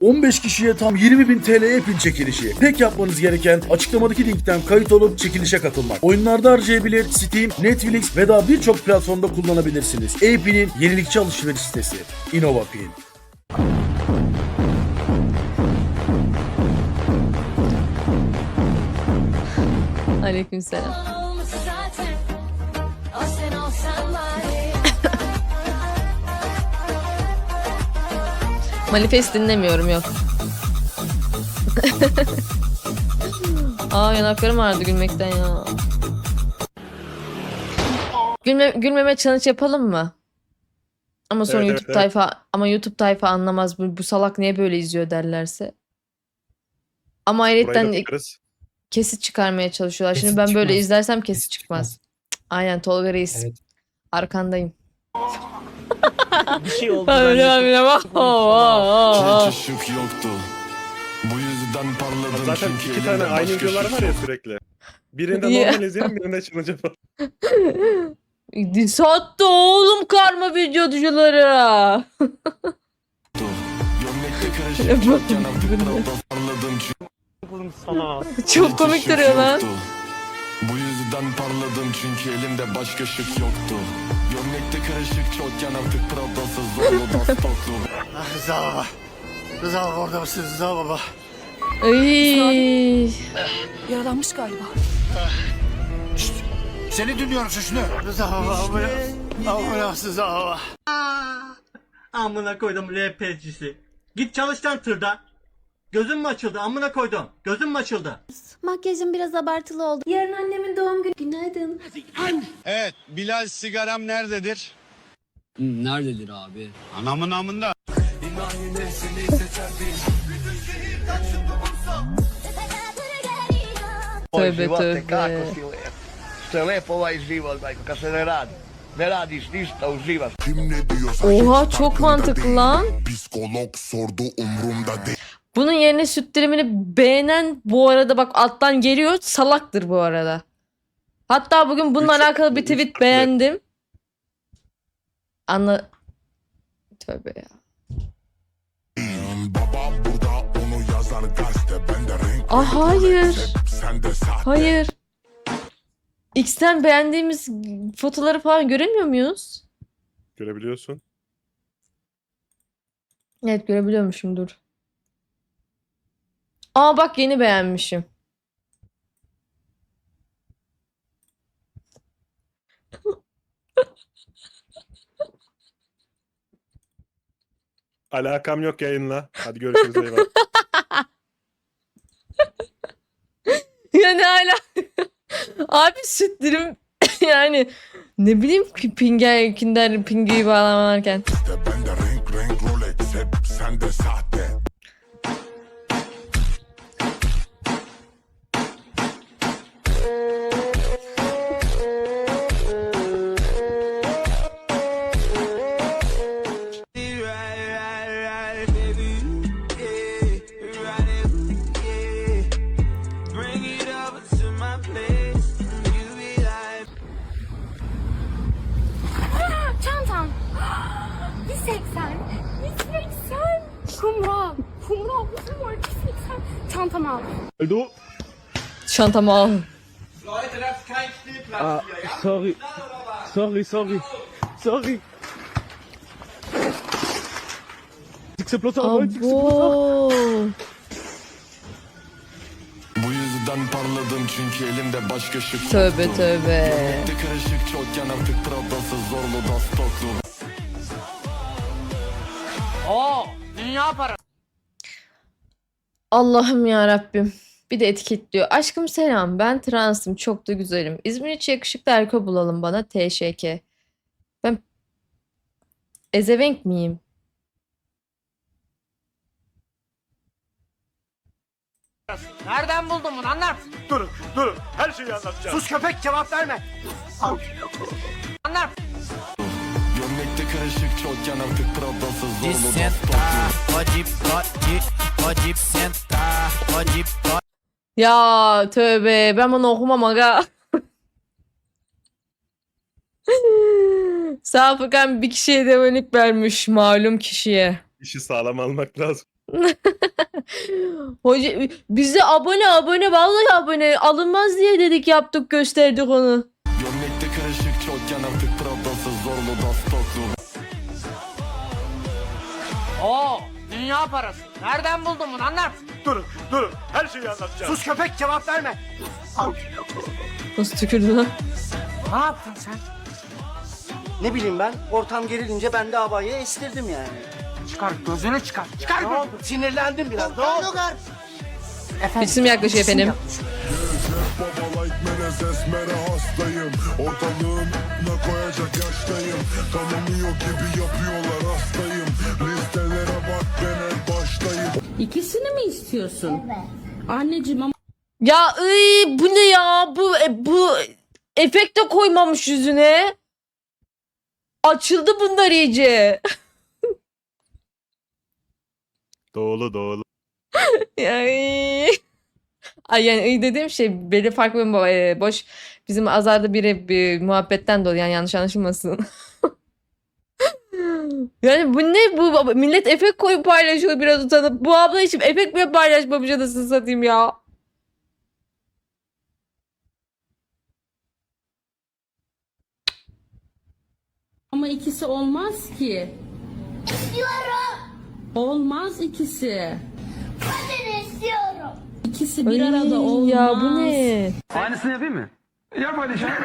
15 kişiye tam 20.000 TL pin çekilişi. Tek yapmanız gereken açıklamadaki linkten kayıt olup çekilişe katılmak. Oyunlarda harcayabilir, Steam, Netflix ve daha birçok platformda kullanabilirsiniz. E-Pin'in yenilikçi alışveriş sitesi. Innova Pin. Aleykümselam. Manifest dinlemiyorum yok. Aa yanaklarım ağrıdı gülmekten ya. Gülme, gülmeme challenge yapalım mı? Ama sonra Evet, evet, YouTube evet. tayfa ama YouTube tayfa anlamaz bu, bu salak niye böyle izliyor derlerse. Ama Burayı kesit çıkarmaya çalışıyorlar. Şimdi Kesit ben böyle çıkmaz. izlersem kesit Kesit çıkmaz. Cık, Aynen Tolga Reis. Evet. Arkandayım. Bir şey oldu. Öyle bak. Hiç ışık yoktu. Bu yüzden parladım Zaten çünkü iki tane aynı başka videolar ışık var ya yok. sürekli. Birinde Ya. normal izleyelim birinde challenge yapalım. Sattı oğlum karma videocuları. Karışık çok yanartık Pravda parladım çünkü Oğlum sana. Çok hiç komik ışık duruyor lan. yoktu. Bu yüzden parladım çünkü elimde başka ışık yoktu. Gömlekte karışık çok yanartık Pravdasız zorlu da stoklu. Rıza baba. Rıza baba orada mısın Rıza baba? Ay. Yaralanmış galiba. Seni dinliyorum Süslü. Rıza baba ambulans. Ambulans Rıza baba. Amına koydum LPG'si. Git çalış lan tırda. Gözüm mü açıldı amına koydum. Gözüm mü açıldı? Makyajım biraz abartılı oldu Yarın annemin doğum günü Günaydın Evet Bilal sigaram nerededir? Nerededir abi? Anamın amında. Tövbe tövbe. Kad se ne radi. Ne radiš ništa, uživaš. Oha çok mantıklı lan. Psikolog sordu umrumda değil. Bunun yerine süt dilimini beğenen bu arada bak alttan geliyor salaktır bu arada. Hatta bugün bununla Üç- alakalı bir üç tweet farklı. beğendim. Anla... Tövbe ya. Baba burada onu yazar gazete ben de renk Ah hayır. Hayır. X'ten beğendiğimiz fotoları falan göremiyor muyuz? Görebiliyorsun. Evet görebiliyormuşum dur. Aa bak yeni beğenmişim. Alakam yok yayınla. Hadi görüşürüz eyvallah. Yani hala abi süt dilim yani ne bileyim ki pinger kinder pingeyi bağlamarken. Çantamı al Öldü o. Çantamı al. Sorry. Sorry, sorry. Sorry. Explosa Abo. Bu yüzden parladım çünkü elimde başka yoktu. Tövbe tövbe. Gömlekte karışık çok yanartık Pravdasız zorlu da stoklu. Allah'ım ya Rabbim. Bir de etiketliyor. Aşkım selam. Ben transım. Çok da güzelim. İzmir içi yakışıklı erkek bulalım bana. TŞK. Ben ezevenk miyim? Nereden buldun bunu anlat. Durun durun her şeyi anlatacağım. Sus köpek cevap verme. Anlat. Gömlekte karışık çok yanartık Pravdasız zorlu stoklu. Ya tövbe. Ben bunu okumam aga. Sağ Furkan bir kişiye demelik vermiş malum kişiye. İşi sağlam almak lazım. Hoca bize abone abone vallahi abone alınmaz diye dedik yaptık gösterdik onu. Gömlekte karışık çokken artık Prada'sı zorlu da stoklu Oo, dünya parası. Nereden buldun bunu anlat. Durun durun her şeyi anlatacağım. Sus köpek cevap verme. Nasıl tükürdü lan? Ne yaptın sen? Ne bileyim ben ortam gerilince ben de abayı estirdim yani. Çıkar gözünü çıkar. Çıkar Ne oldu? Sinirlendim biraz. Ne oldu? Biçim yaklaşıyor efendim. Baba like Menez esmere hastayım Ortalığına koyacak yaştayım Tanımıyor gibi yapıyorlar hastayım Listelere bak ben en baştayım İkisini mi istiyorsun? Anneciğim ama Ya ıy, bu ne ya? Bu e, bu efekte koymamış yüzüne. Açıldı bunlar iyice. Doğulu doğulu. Ay. Ay yani iyi dediğim şey beni farklı bir e, boş bizim azarda biri bir muhabbetten dolayı yani yanlış anlaşılmasın. Yani bu ne bu millet efekt koyup paylaşıyor biraz utanıp bu abla için efekt bile paylaşmamış anasını satayım ya. ama ikisi olmaz ki. İstiyorum. Olmaz ikisi. Ben istiyorum. İkisi bir Ay, arada olmaz. ya bu ne? Aynısını yapayım mı? Yap hadi yaklaş.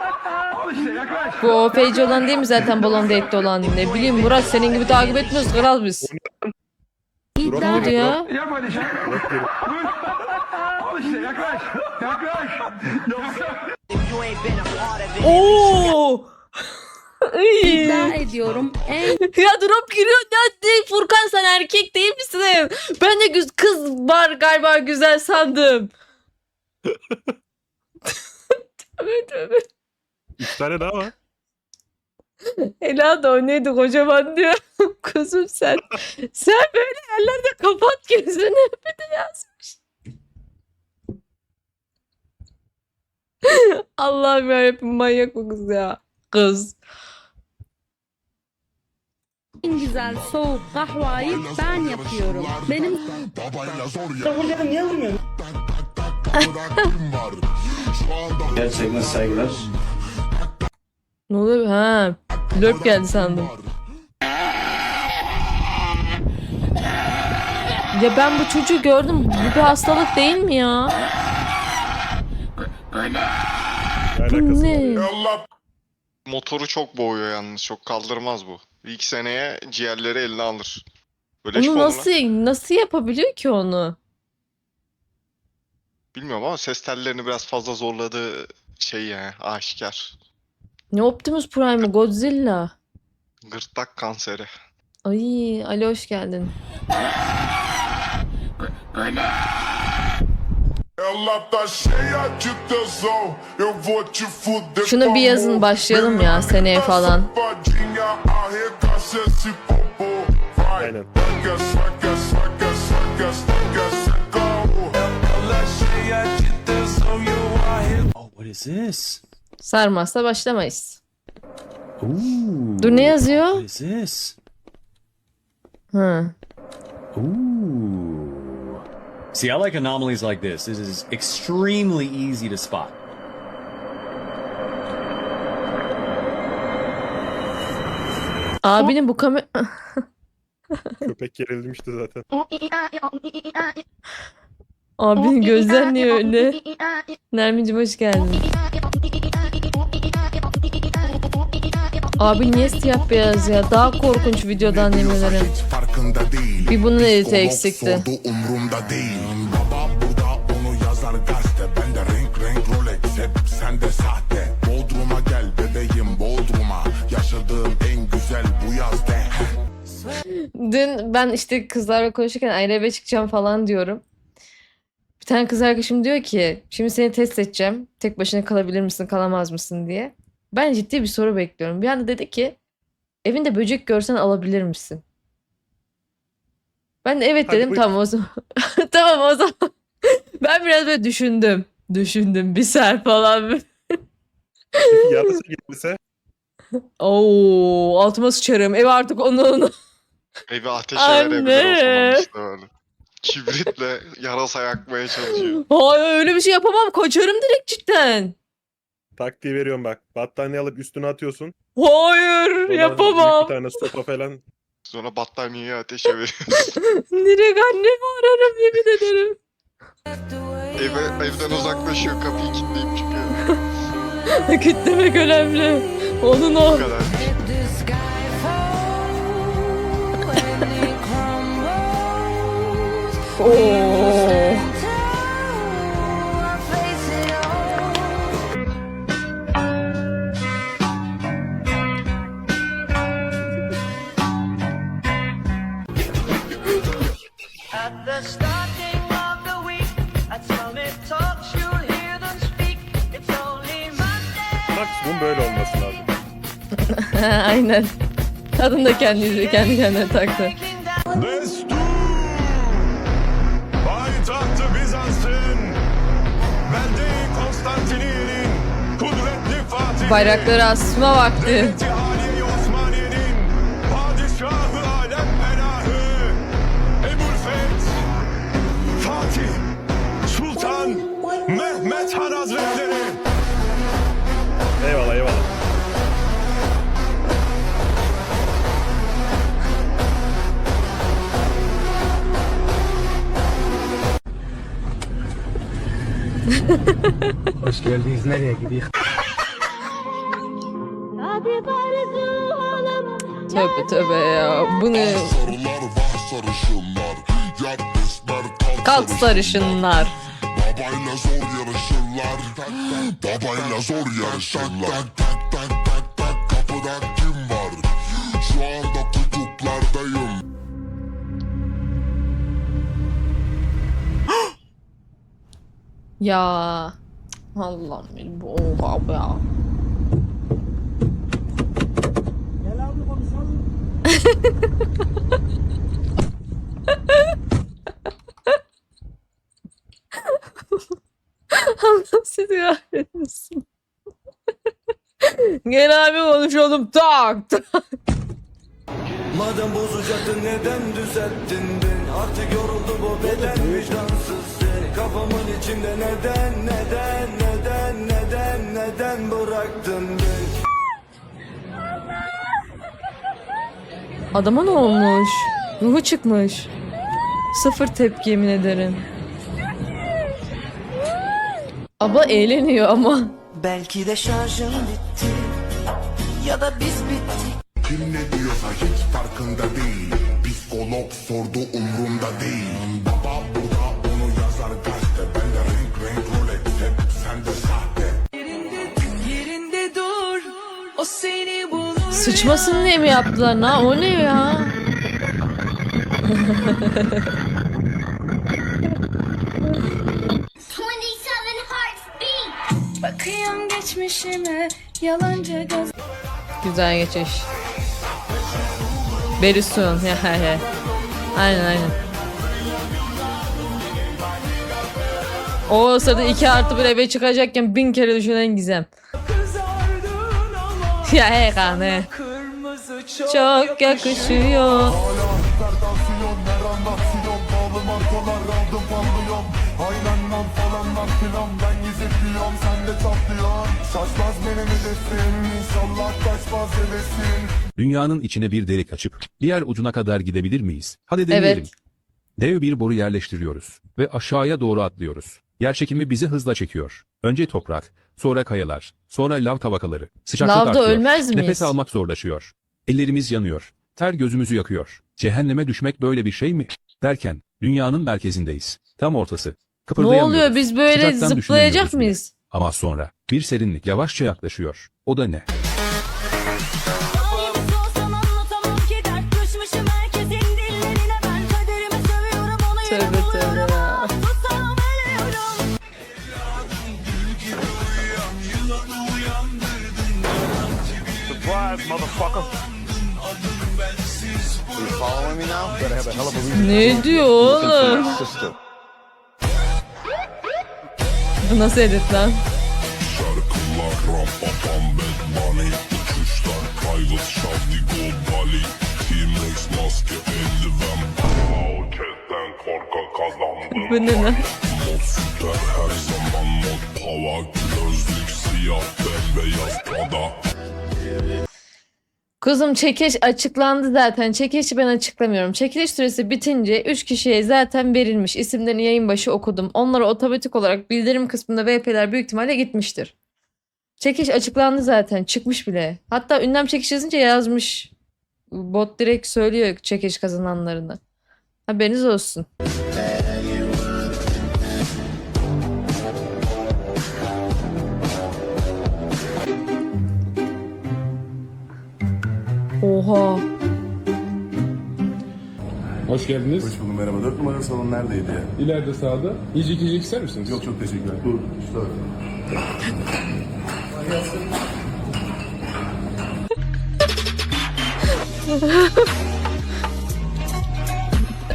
Bu OPC olan değil mi zaten Balon Date'de olan? Ne bileyim Murat senin gibi takip etmiyoruz kral biz. Drop Ne oldu geliyor, ya? drop. Yap hadi sen. Drop geliyor. Al işte yaklaş. Yaklaş. Oo! Ay. İddia ediyorum en Ya drop giriyor ya Furkan sen erkek değil misin? Ben de güz- kız var galiba güzel sandım. tövbe tövbe. Üç tane daha var. Ela da o neydi kocaman diyor. Kuzum sen. Sen böyle yerlerde kapat gözünü. Bir de yazmış. Allah'ım yarabbim manyak bu kız ya. Kız. en güzel soğuk kahvayı ben yapıyorum. Benim Babayla zor ya niye vurmuyorsun? var Şu anda Gerçekten saygılar. Ne oluyor? Ha. Flört geldi sandım. Ya ben bu çocuğu gördüm. Bu bir hastalık değil mi ya? Ne Bu ne? Allah Motoru çok boğuyor yalnız. Çok kaldırmaz bu. İlk seneye ciğerleri eline alır. Böyle Onu nasıl nasıl yapabiliyor ki onu? Bilmiyorum ama ses tellerini biraz fazla zorladığı şey yani aşikar. Ne Optimus Prime Godzilla. Gırtlak kanseri. Ay Ali hoş geldin. Şunu bir yazın başlayalım ya seneye falan. Aynen. Oh, what is this? Sarmazsa başlamayız. Ooh. Dur ne yazıyor? What is this? Hı. Ooh. See, I like anomalies like this. This is extremely easy to spot. Abinin bu kamera... Köpek gerilmişti zaten. Abinin gözler niye öyle? Nermin'cim hoş geldin. Abi niye siyah beyaz ya? Daha korkunç videodan değil Bir bunun editi eksikti. umrumda değil Baba burada onu yazar gazete Ben de renk renk Rolex hep sende sahte Bodrum'a gel bebeğim Bodrum'a Yaşadığım en güzel bu yaz de Dün ben işte kızlarla konuşurken ayrı eve çıkacağım falan diyorum. Bir tane kız arkadaşım diyor ki şimdi seni test edeceğim. Tek başına kalabilir misin kalamaz mısın diye. Ben ciddi bir soru bekliyorum. Bir anda dedi ki evinde böcek görsen alabilir misin? Ben de evet Hadi dedim buyur. tamam o zaman. tamam o zaman. ben biraz böyle düşündüm. Düşündüm bir ser falan. Yarısı gelirse Oo altıma sıçarım. Ev artık onun. Evi ateşe Anne. verebilir o zaman işte. Kibritle yarasa yakmaya çalışıyor. Hayır öyle bir şey yapamam. Kaçarım direkt cidden. Taktiği veriyorum bak. Battaniye alıp üstüne atıyorsun. Hayır Sonra yapamam. Bir tane sopa falan. Sonra battaniyeyi ateşe veriyor. Direkt annemi ararım yemin ederim. Eve, evden uzaklaşıyor kapıyı kilitleyip çıkıyor. Kitlemek önemli. Onun o. Bu kadar. Oo. Maksimum böyle olması lazım. Aynen. Kadın da kendi kendi kendine taktı. Destur! Payitahtı Bizans'ın Belde Konstantiniyye'nin Kudretli Fatih Bayrakları asma vakti. Devleti Tövbe tövbe ya. Bu ne? Kalk sarışınlar. Babayla zor yarışırlar Babayla zor yarışırlar Ya. Allah'ım benim bu oha ya. Allah sizi kahretmesin. Gel abi konuşalım tak tak. Madem bozacaktın neden düzelttin beni Artık yoruldu bu beden vicdansız Kafamın içinde neden neden neden neden neden bıraktın beni Adama ne olmuş? Ruhu çıkmış. Sıfır tepki yemin ederim. Aba eğleniyor ama. Belki de şarjım bitti Ya da biz bittik Kim ne diyorsa hiç farkında değil Psikolog sordu umrumda değil Baba burada Sıçmasın diye mi yaptılar? Na o ne ya? Bakıyorum geçmişime yalancı göz Güzel geçiş. Berisun. Aynen aynen. O sırada iki artı bir eve çıkacakken bin kere düşünen Gizem. Pahalı markalar aldım parlıyorum Aynen lan falan lan filan Ben yüzüklüyorum sen de çatlıyorsun Şaşmaz benim hedefim İnşallah kaçmaz hevesin Dünyanın içine bir delik açıp diğer ucuna kadar gidebilir miyiz? Hadi deneyelim. Evet. Dev bir boru yerleştiriyoruz ve aşağıya doğru atlıyoruz. Yerçekimi bizi hızla çekiyor. Önce toprak, sonra kayalar, sonra lav tabakaları. Sıcaklık Lavda artıyor. ölmez miyiz? Nefes almak zorlaşıyor. Ellerimiz yanıyor. Ter gözümüzü yakıyor. Cehenneme düşmek böyle bir şey mi? Derken dünyanın merkezindeyiz. Tam ortası. Ne Kıpırdayamıyoruz. oluyor? Biz böyle Sıcaktan zıplayacak düşünemiyoruz bile. mıyız? Ama sonra bir serinlik yavaşça yaklaşıyor. O da ne? Motherfucker. You following me now? Better have a hell of a reason. Ne diyor oğlum? Bu nasıl edit lan? Bu ne lan? Mod süper her zaman mod pava Gözlük siyah bembeyaz Prada Kuzum çekiş açıklandı zaten. Çekilişi ben açıklamıyorum. Çekiliş süresi bitince 3 kişiye zaten verilmiş. İsimlerini yayın başı okudum. Onlara otomatik olarak bildirim kısmında VP'ler büyük ihtimalle gitmiştir. Çekiş açıklandı zaten. Çıkmış bile. Hatta ünlem çekiş yazınca yazmış. Bot direkt söylüyor çekiş kazananlarını. Haberiniz olsun. Oha. Hoş geldiniz. Hoş bulduk merhaba. 4 numaralı salon neredeydi ya? İleride sağda. Yiyecek yiyecek ister misiniz? Yok çok teşekkürler. Dur işte.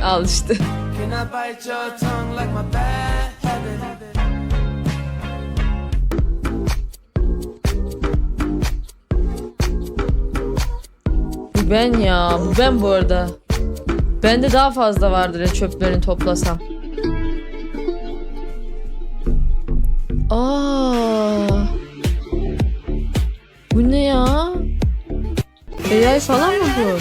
Al işte. Can I bite your tongue like my bad ben ya. Bu ben bu arada. Bende daha fazla vardır ya çöplerini toplasam. Aa. Bu ne ya? AI falan mı bu?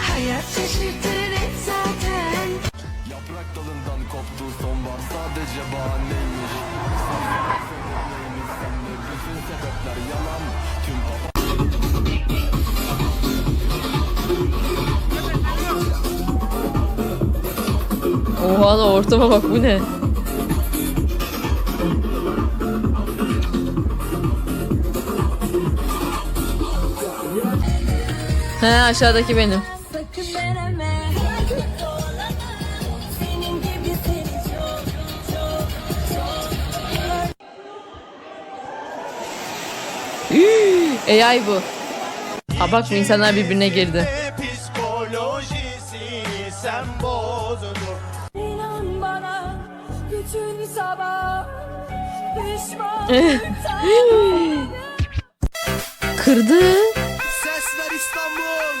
Hayat şaşırtır zaten Yaprak dalından koptu sonbahar sadece bahaneymiş Bütün sebepler yalan Oha da ortama bak bu ne? He aşağıdaki benim. Sakın deneme Senin gibi seni çok çok çok AI bu. Ha bak insanlar birbirine girdi. Bana bütün sabah Kırdı. Sesler İstanbul.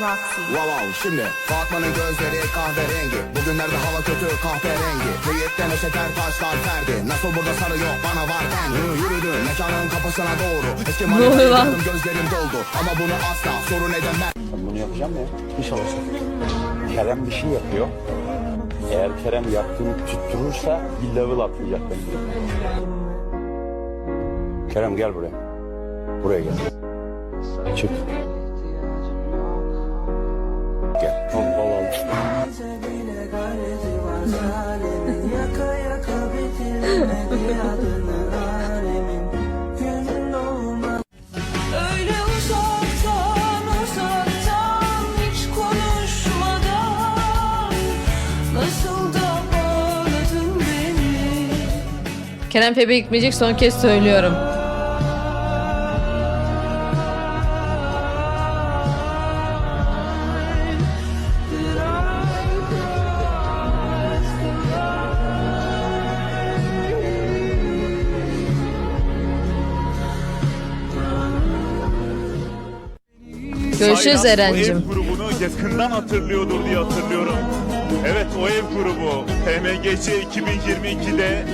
Roxy. Wow wow şimdi Fatma'nın gözleri kahverengi. Bugünlerde hava kötü kahverengi Hüyetten o şeker taşlar ferdi. Nasıl burada sarı yok bana var ben. Hı, Yürüdüm mekanın kapısına doğru. Eski manitayı gözlerim doldu. Ama bunu asla sorun edemem. Bunu yapacağım ya. İnşallah. Kerem bir şey yapıyor. Eğer Kerem yaptığını tutturursa bir level atlayacak bence. Kerem gel buraya. Buraya gel. Çık. Gel. Allah Allah. Kerem Pepe gitmeyecek son kez söylüyorum. Görüşürüz Eren'cim. O ev grubunu yakından hatırlıyordur diye hatırlıyorum. Evet o ev grubu PMGC 2022'de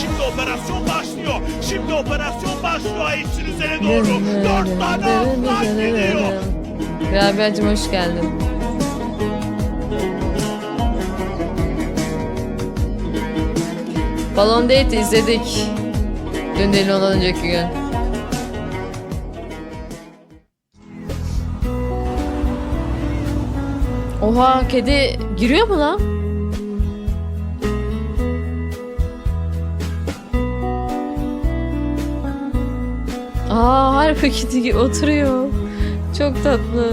Şimdi operasyon başlıyor. Şimdi operasyon başlıyor. Eşin üzerine doğru. Dört tane atlar geliyor. Rabia'cım hoş geldin. Balon Date izledik. Dün değil ondan önceki gün. Oha kedi giriyor mu lan? Aa harbi kedi gibi oturuyor. Çok tatlı.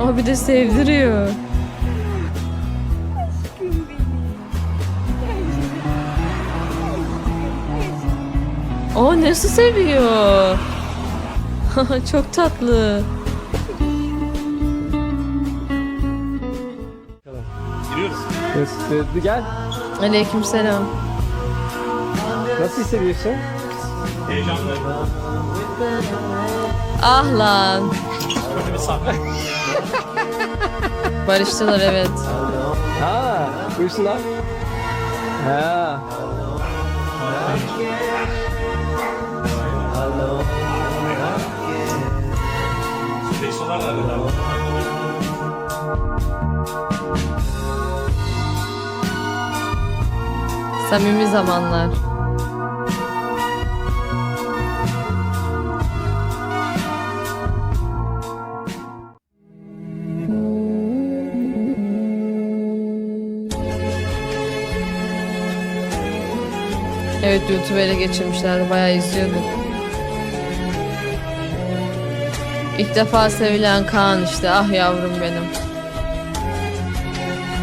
Aa bir de sevdiriyor. Aa nasıl seviyor? Çok tatlı. Giriyoruz. Gel. Aleykümselam. Nasıl hissediyorsun? Heyecanlı. Ah lan. Barıştılar evet. Ha, buyursunlar. Ha. Beşolar nerede? Samimi zamanlar. Evet YouTube'a geçirmişler. Bayağı izliyorduk. İlk defa sevilen Kaan işte. Ah yavrum benim.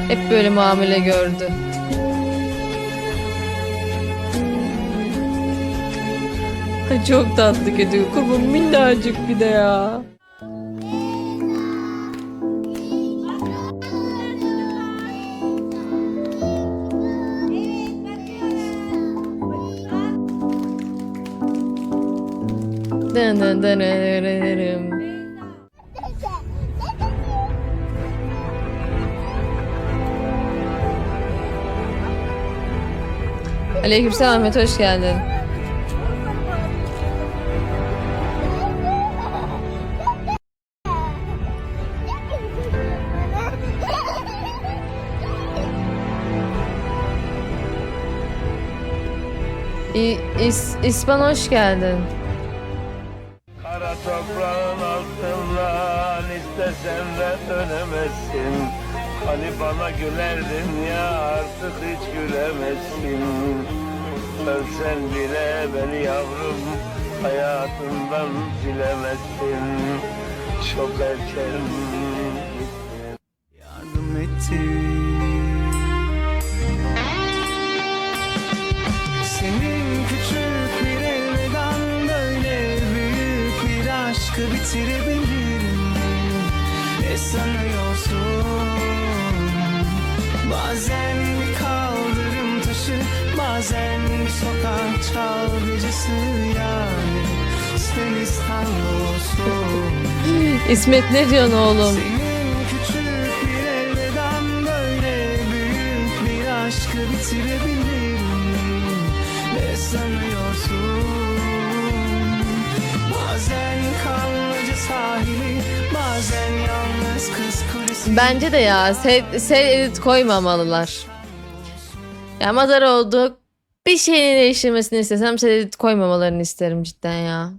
Hep böyle muamele gördü. Çok tatlı kedi. Kurban minnacık bir de ya. Dın dın dın dın dın. Aleykümselam Ahmet hoş geldin. İ, İs, İspan hoş geldin. Kara toprağın altından istesen de dönemezsin. Hani bana gülerdin ya artık hiç gülemezsin. Ölsen bile beni yavrum hayatından silemezsin. Çok erken yardım ettin aşkı bitirebilirim Ne sanıyorsun? Bazen bir kaldırım taşı Bazen bir sokak çalgıcısı yani Sen İsmet ne diyorsun oğlum? Senin Bence de ya set edit koymamalılar. Ya madar olduk. Bir şeyin değiştirmesini istesem set edit koymamalarını isterim cidden ya.